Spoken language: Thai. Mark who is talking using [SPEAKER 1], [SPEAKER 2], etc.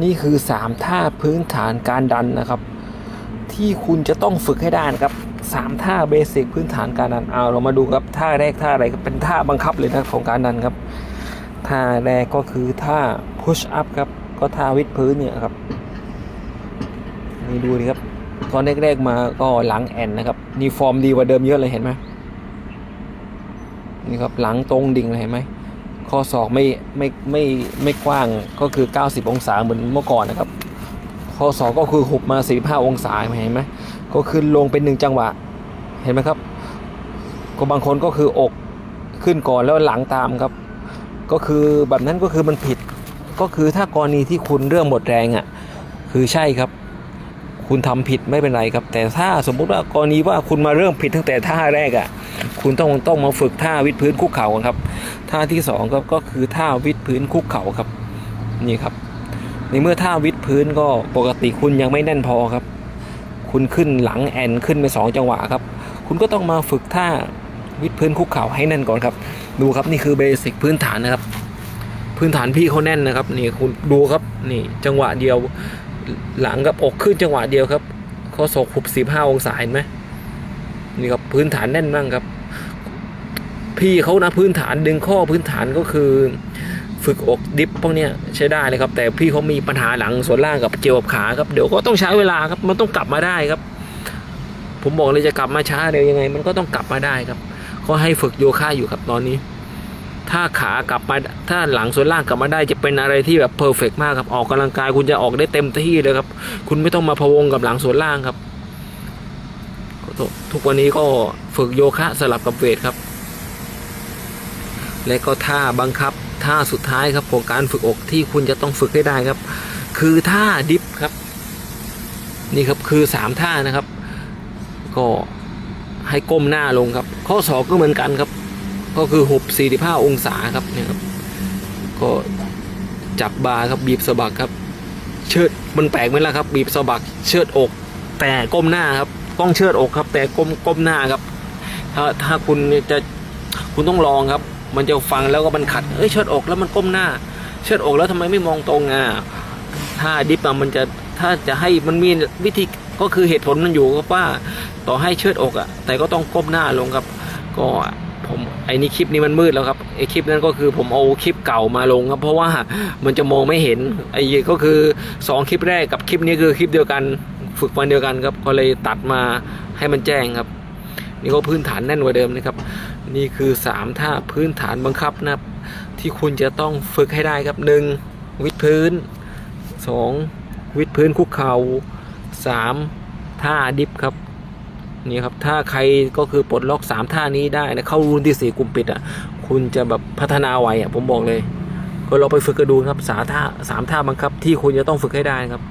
[SPEAKER 1] นี่คือสามท่าพื้นฐานการดันนะครับ ที่คุณจะต้องฝึกให้ได้นะครับสามท่าเบสิกพื้นฐานการดันเอาเรามาดูครับท่าแรกท่าอะไรเป็นท่าบังคับเลยนะของการดันครับท่าแรกก็คือท่า push up ครับก็ท่าวิดพื้นเนี่ยครับนี่ดูดิครับตอนแรกๆมาก็หลังแอนนะครับนี่ฟอร์มดีกว่าเดิมเยอะเลยเห็นไหมนี่ครับหลังตรงดิ่งเลยเห็นไหม ข้อศอกไม่ไม่ไม่ไม่กว้างก็คือ 90 องศาเหมือนเมื่อก่อนนะครับ ข้อศอกก็คือหุบมา 45 องศาเห็นไหมก็ขึ้นลงเป็นหนึ่งจังหวะเห็นไหมครับ ก็บางคนก็คืออกขึ้นก่อนแล้วหลังตามครับ ก็คือแบบนั้นก็คือมันผิดก็คือถ้ากรณีที่คุณเริ่มหมดแรงอะคือใช่ครับ คุณทำผิดไม่เป็นไรครับ แต่ถ้าสมมุติว่ากรณีว่าคุณมาเริ่มผิดตั้งแต่ท่าแรกอะ คุณต้องต้องมาฝึกท่าวิดพื้นคุกเข่าก่อนครับท่าที่สองก็ก็คือท่าวิดพื้นคุกเข่าครับนี่ครับในเมื่อท่าวิดพื้นก็ปกติคุณยังไม่แน่นพอครับ คุณขึ้นหลังแอนขึ้นไปสองจังหวะครับ คุณก็ต้องมาฝึกท่าวิดพื้นคุกเข่าให้แน่นก่อนครับ ดูครับนี่คือเบสิกพื้นฐานนะครับ พื้นฐานพี่เขาแน่นนะครับ นี่คุณดูครับนี่จังหวะเดียว หลังกับอกขึ้นจังหวะเดียวครับข้อศอกหุบสิบห้าองศาเห็นไหมนี่ครับพื้นฐานแน่นมากครับ พี่เขานะพื้นฐานดึงข้อพื้นฐานก็คือ ฝึกอกดิฟพวกเนี้ยใช้ได้เลยครับ แต่พี่เขามีปัญหาหลังส่วนล่างกับเกี่ยวกับขาครับเดี๋ยวก็ต้องใช้เวลาครับมันต้องกลับมาได้ครับ ผมบอกเลยจะกลับมาช้าเร็วยังไง มันก็ต้องกลับมาได้ครับก็ให้ฝึกโยคะอยู่ครับตอนนี้ ถ้าขากลับมาถ้าหลังส่วนล่างกลับมาได้จะเป็นอะไรที่แบบเพอร์เฟกมากครับออกกำลังกายคุณจะออกได้เต็มที่เลยครับ คุณไม่ต้องมาพะวงกับหลังส่วนล่างครับทุกวันนี้ก็ฝึกโยคะสลับกับเวทครับ และก็ท่าบังคับท่าสุดท้ายครับของการฝึกอกที่คุณจะต้องฝึกให้ได้ครับ คือท่าดิฟครับ นี่ครับคือสามท่านะครับ ก็ให้ก้มหน้าลงครับ ข้อศอกก็เหมือนกันครับ ก็คือหุบ45 องศาครับเนี่ยครับ ก็จับบาครับบีบสะบักครับ เชิดมันแปลกไหมล่ะครับ บีบสะบักเชิดอก แต่ก้มหน้าครับต้องเชิดอกครับ แต่ก้มก้มหน้าครับ ถ้าถ้าคุณจะคุณต้องลองครับ มันจะฟังแล้วก็มันขัดเอ้ยเชิดอกแล้วมันก้มหน้า เชิดอกแล้วทำไมไม่มองตรงอะถ้าดิฟมันจะถ้าจะให้มันมีวิธีก็คือเหตุผลมันอยู่ครับว่า ต่อให้เชิดอกอะแต่ก็ต้องก้มหน้าลงครับ ก็ ผมไอ้นี่คลิปนี้มันมืดแล้วครับไอ้คลิปนั้นก็คือผมเอาคลิปเก่ามาลงครับ เพราะว่ามันจะมองไม่เห็นไอ้ก็คือสองคลิปแรกกับคลิปนี้คือคลิปเดียวกัน ฝึกวันเดียวกันครับก็เลยตัดมาให้มันแจ้งครับ นี่ก็พื้นฐานแน่นกว่าเดิมนะครับ นี่คือ 3 ท่าพื้นฐานบังคับนะครับ ที่คุณจะต้องฝึกให้ได้ครับ 1. วิดพื้น 2. วิดพื้นคุกเขา่า 3. ท่าดิฟครับ นี่ครับถ้าใครก็คือปลดล็อก 3 ท่านี้ได้นะเข้ารุ่นที่ 4กลุ่มปิดอะคุณจะแบบพัฒนาไวอะผมบอกเลย ก็เราไปฝึกกันดูครับสาท่าสามท่าบังคับ ที่คุณจะต้องฝึกให้ได้ครับ